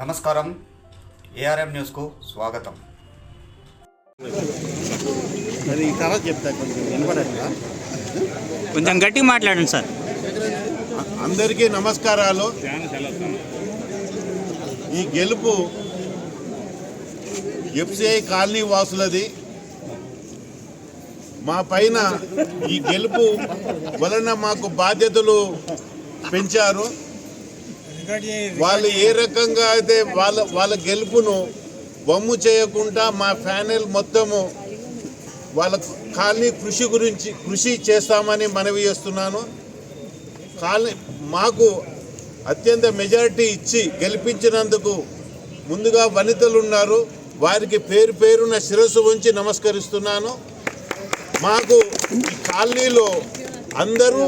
నమస్కారం. ఏఆర్ఎం న్యూస్కు స్వాగతం. అది తర్వాత చెప్తా కొంచెం వినపడట్లా? కొంచెం గట్టిగా మాట్లాడండి సార్. అందరికీ నమస్కారాలు. ఈ గెలుపు ఎఫ్సిఐ కాలనీ వాసులది. మా పైన ఈ గెలుపు వలన మాకు బాధ్యతలు పెంచారు. వాళ్ళు ఏ రకంగా అయితే వాళ్ళ వాళ్ళ గెలుపును బొమ్ము చేయకుండా మా ప్యానెల్ మొత్తము వాళ్ళ కాలనీ కృషి గురించి కృషి చేస్తామని మనవి చేస్తున్నాను. కాలనీ మాకు అత్యంత మెజారిటీ ఇచ్చి గెలిపించినందుకు ముందుగా వనితలు ఉన్నారు. వారికి పేరు పేరున శిరస్సు ఉంచి నమస్కరిస్తున్నాను. మాకు కాలనీలో అందరూ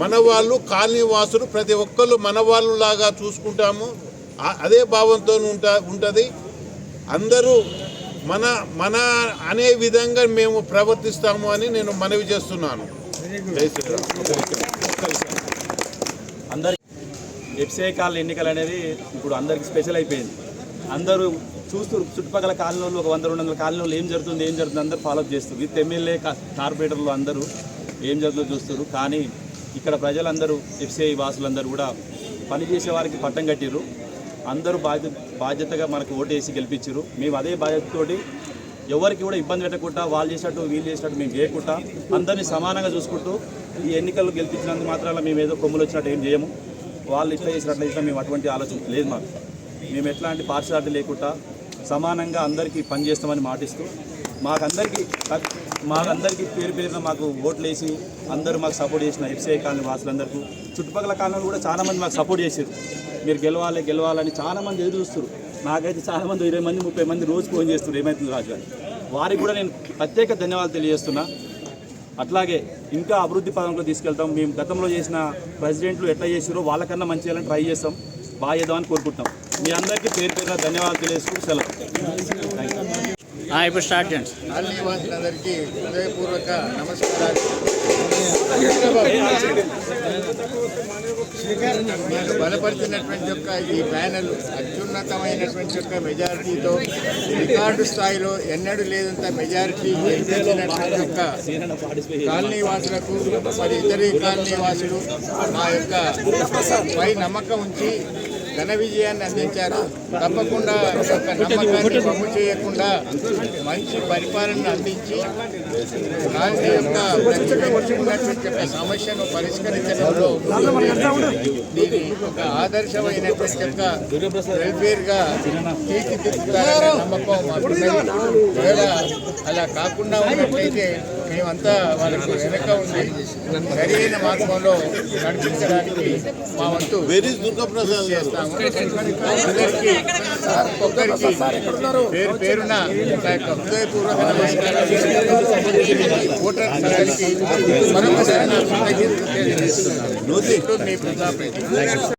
మన వాళ్ళు కాలనీ వాసులు ప్రతి ఒక్కళ్ళు మన వాళ్ళు లాగా చూసుకుంటాము అదే భావంతో ఉంటా ఉంటుంది. అందరూ మన మన అనే విధంగా మేము ప్రవర్తిస్తాము అని నేను మనవి చేస్తున్నాను. అందరి ఎఫ్సిఐ కాలనీ ఎన్నికలు అనేది ఇప్పుడు అందరికి స్పెషల్ అయిపోయింది. అందరూ చూస్తూ చుట్టుపక్కల కాలనీలో ఒక వంద రెండు వందల కాలనీలో ఏం జరుగుతుంది ఏం జరుగుతుంది అందరూ ఫాలోఅప్ చేస్తారు విత్ ఎమ్మెల్యే కార్పొరేటర్లు అందరూ ఏం జరుగుతుందో చూస్తారు. కానీ ఇక్కడ ప్రజలందరూ ఎఫ్సిఐ వాసులందరూ కూడా పనిచేసే వారికి పట్టం కట్టిర్రు. అందరూ బాధ్యత బాధ్యతగా మనకు ఓటేసి గెలిపించారు మేము అదే బాధ్యతతోటి ఎవరికి కూడా ఇబ్బంది పెట్టకుండా వాళ్ళు చేసినట్టు వీళ్ళు చేసినట్టు మేము చేయకుండా అందరినీ సమానంగా చూసుకుంటూ ఈ ఎన్నికలు గెలిపించినందుకు మాత్రం మేము ఏదో కొమ్ములు వచ్చినట్టు ఏం చేయము. వాళ్ళు ఇట్లా చేసినట్లు చేసినా మేము అటువంటి ఆలోచన లేదు మాకు. మేము ఎట్లాంటి పార్షాలిటీ లేకుండా సమానంగా అందరికీ పనిచేస్తామని మాటిస్తూ మాకందరికీ మాకందరికీ పేరు పేరున మాకు ఓట్లు వేసి అందరూ మాకు సపోర్ట్ చేసిన ఎఫ్సీఐ కాలనీ వాసులందరికీ. చుట్టుపక్కల కాలనీ కూడా చాలామంది మాకు సపోర్ట్ చేశారు. మీరు గెలవాలి గెలవాలని చాలామంది ఎదురు చూస్తారు నాకైతే చాలామంది ఇరవై మంది ముప్పై మంది రోజు ఫోన్ చేస్తున్నారు ఏమైతుంది రాజు అని. వారికి కూడా నేను ప్రత్యేక ధన్యవాదాలు తెలియజేస్తున్నా. అట్లాగే ఇంకా అభివృద్ధి పదంలో తీసుకెళ్తాం. మేము గతంలో చేసిన ప్రెసిడెంట్లు ఎట్లా చేసారో వాళ్ళకన్నా మంచి చేయాలని ట్రై చేస్తాం. బాగా చేద్దామని కోరుకుంటున్నాం. మీ అందరికీ పేరు పేరున ధన్యవాదాలు తెలియజేసుకుంటూ సెలవు. ఇప్పుడు స్టార్ట్ చేయండి. కాలనీ హృదయపూర్వక నమస్కారాలు. బలపరిచినటువంటి యొక్క ఈ ప్యానెల్ అత్యున్నతమైనటువంటి యొక్క మెజారిటీతో రికార్డు స్థాయిలో ఎన్నడూ లేదంత మెజారిటీ గెలిపించినటువంటి యొక్క కాలనీ వాసులకు మరి ఇతర కాలనీ వాసులు మా యొక్క పై నమ్మకం ఉంచి ఘన విజయాన్ని అందించారు. తప్పకుండా నమ్మకాన్ని బొమ్ము చేయకుండా మంచి పరిపాలన అందించి కాలనీ యొక్క సమస్యను పరిష్కరించడంలో దీన్ని ఒక ఆదర్శమైనటువంటి యొక్క వెల్ఫేర్గా తీర్చిదిద్దుతారనే నమ్మకం ఒకవేళ అలా కాకుండా ఉన్నట్లయితే మేమంతా వాళ్ళకు వెనక ఉండి సరైన మార్గంలో నడిపించడానికి మా వంతు చేస్తాము. అందరికీ ఒక్కొక్కరికి హృదయపూర్వక ఓటర్ మరొకసారి మీ ప్రతాప్